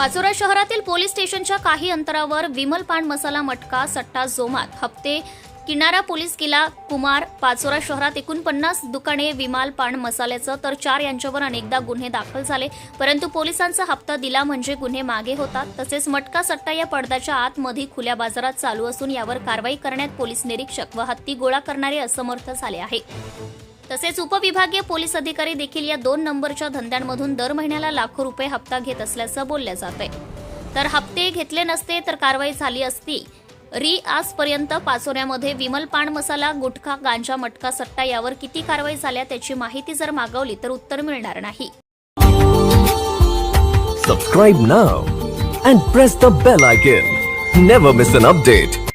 पाचोरा शहरातील पोलीस स्टेशनच्या काही अंतरावर विमल पान मसाला मटका सट्टा जोमात हप्ते किनारा पोलीस किला कुमार पाचोरा शहरात एकूण पन्नास दुकाने विमाल पान मसाल्याचं तर चार यांच्यावर अनेकदा गुन्हे दाखल झाले. परंतु पोलिसांचा हप्ता दिला म्हणजे गुन्हे मागे होतात. तसेच मटका सट्टा या पडद्याच्या आतमध्ये खुल्या बाजारात चालू असून यावर कारवाई करण्यात पोलीस निरीक्षक व हत्ती गोळा करणारे असमर्थ झाले आहे. तसेच उपविभागीय पोलीस अधिकारी देखील या दोन नंबरच्या धंद्यांमधून दर महिन्याला लाखो रुपये हप्ता घेत असल्याचं बोललं जात आहे तर हप्ते घेतले नसते तर कारवाई झाली असती. री आजपर्यंत पाचोऱ्यामध्ये विमल पान मसाला गुटखा गांजा मटका सट्टा यावर किती कारवाई झाल्या त्याची माहिती जर मागवली तर उत्तर मिळणार नाही. Subscribe now and press the bell icon never miss an update